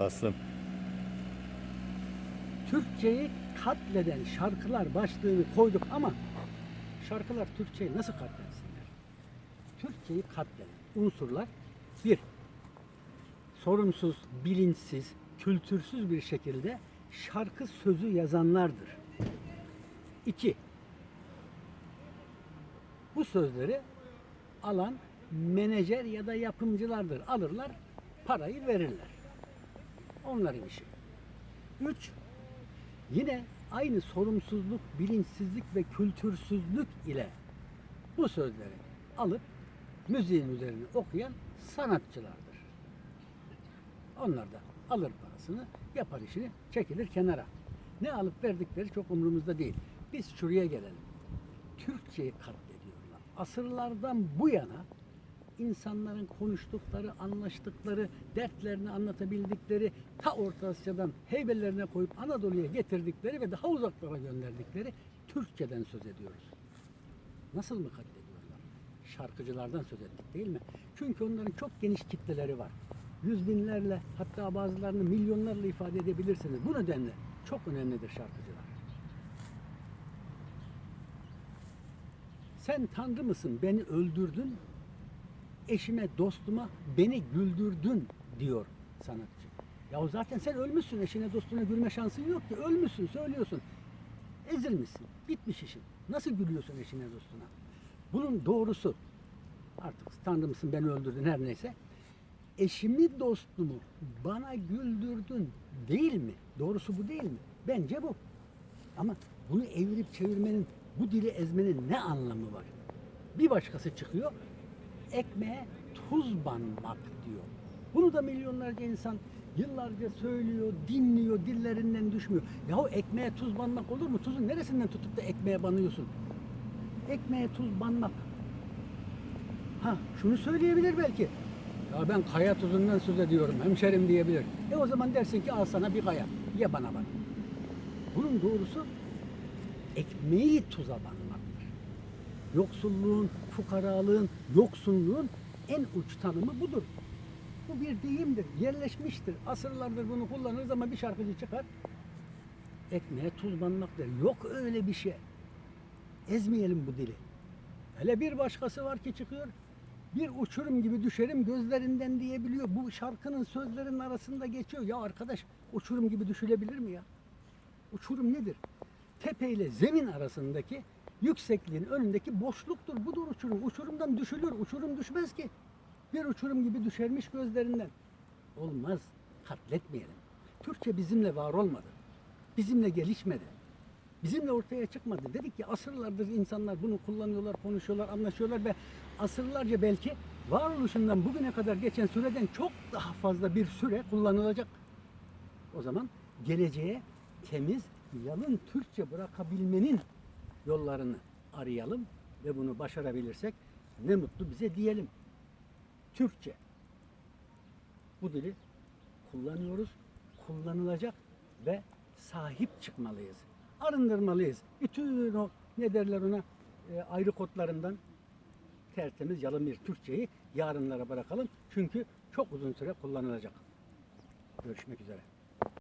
Bastım. Türkçeyi katleden şarkılar başlığını koyduk ama şarkılar Türkçeyi nasıl katletsinler? Türkçeyi katleden unsurlar bir, sorumsuz, bilinçsiz, kültürsüz bir şekilde şarkı sözü yazanlardır. İki, bu sözleri alan menajer ya da yapımcılardır. Alırlar, parayı verirler. Onların işi. Üç, yine aynı sorumsuzluk, bilinçsizlik ve kültürsüzlük ile bu sözleri alıp müziğin üzerine okuyan sanatçılardır. Onlar da alır parasını, yapar işini, çekilir kenara. Ne alıp verdikleri çok umurumuzda değil. Biz şuraya gelelim. Türkçeyi katlediyorlar. Asırlardan bu yana insanların konuştukları, anlaştıkları, dertlerini anlatabildikleri, ta Orta Asya'dan heybelerine koyup Anadolu'ya getirdikleri ve daha uzaklara gönderdikleri Türkçeden söz ediyoruz. Nasıl mı katlediyorlar? Şarkıcılardan söz ettik değil mi? Çünkü onların çok geniş kitleleri var. Yüz binlerle hatta bazılarını milyonlarla ifade edebilirsiniz. Bu nedenle çok önemlidir şarkıcılar. Sen Tanrı mısın beni öldürdün, eşime dostuma beni güldürdün diyor sanatçı. Ya zaten sen ölmüşsün eşine dostuna gülme şansın yok ki. Ölmüşsün söylüyorsun. Ezilmişsin. Bitmiş işin. Nasıl gülüyorsun eşine dostuna? Bunun doğrusu artık Tanrı mısın beni öldürdün her neyse. Eşimi dostumu bana güldürdün değil mi? Doğrusu bu değil mi? Bence bu. Ama bunu evirip çevirmenin, bu dili ezmenin ne anlamı var? Bir başkası çıkıyor, ekmeğe tuz banmak diyor. Bunu da milyonlarca insan yıllarca söylüyor, dinliyor, dillerinden düşmüyor. Yahu ekmeğe tuz banmak olur mu? Tuzun neresinden tutup da ekmeğe banıyorsun? Ekmeğe tuz banmak. Ha şunu söyleyebilir belki. Ya ben kaya tuzundan söz ediyorum hemşerim diyebilir. E o zaman dersin ki al sana bir kaya. Ye bana bak. Bunun doğrusu ekmeği tuza banmaktır. Yoksulluğun, fukaralığın, yoksunluğun en uç tanımı budur. Bu bir deyimdir, yerleşmiştir. Asırlardır bunu kullanırız ama bir şarkıcı çıkar. Ekmeğe tuz banmak der. Yok öyle bir şey. Ezmeyelim bu dili. Hele bir başkası var ki çıkıyor. Bir uçurum gibi düşerim gözlerinden diyebiliyor. Bu şarkının sözlerinin arasında geçiyor. Ya arkadaş uçurum gibi düşülebilir mi ya? Uçurum nedir? Tepe ile zemin arasındaki yüksekliğin önündeki boşluktur. Budur uçurum. Uçurumdan düşülür. Uçurum düşmez ki. Bir uçurum gibi düşermiş gözlerinden. Olmaz. Katletmeyelim. Türkçe bizimle var olmadı. Bizimle gelişmedi. Bizimle ortaya çıkmadı. Dedik ki asırlardır insanlar bunu kullanıyorlar, konuşuyorlar, anlaşıyorlar ve asırlarca belki varoluşundan bugüne kadar geçen süreden çok daha fazla bir süre kullanılacak. O zaman geleceğe temiz, yalın Türkçe bırakabilmenin yollarını arayalım ve bunu başarabilirsek ne mutlu bize diyelim. Türkçe. Bu dili kullanıyoruz, kullanılacak ve sahip çıkmalıyız. Arındırmalıyız. Bütün o ne derler ona e, ayrı kodlarından tertemiz yalın bir Türkçeyi yarınlara bırakalım. Çünkü çok uzun süre kullanılacak. Görüşmek üzere.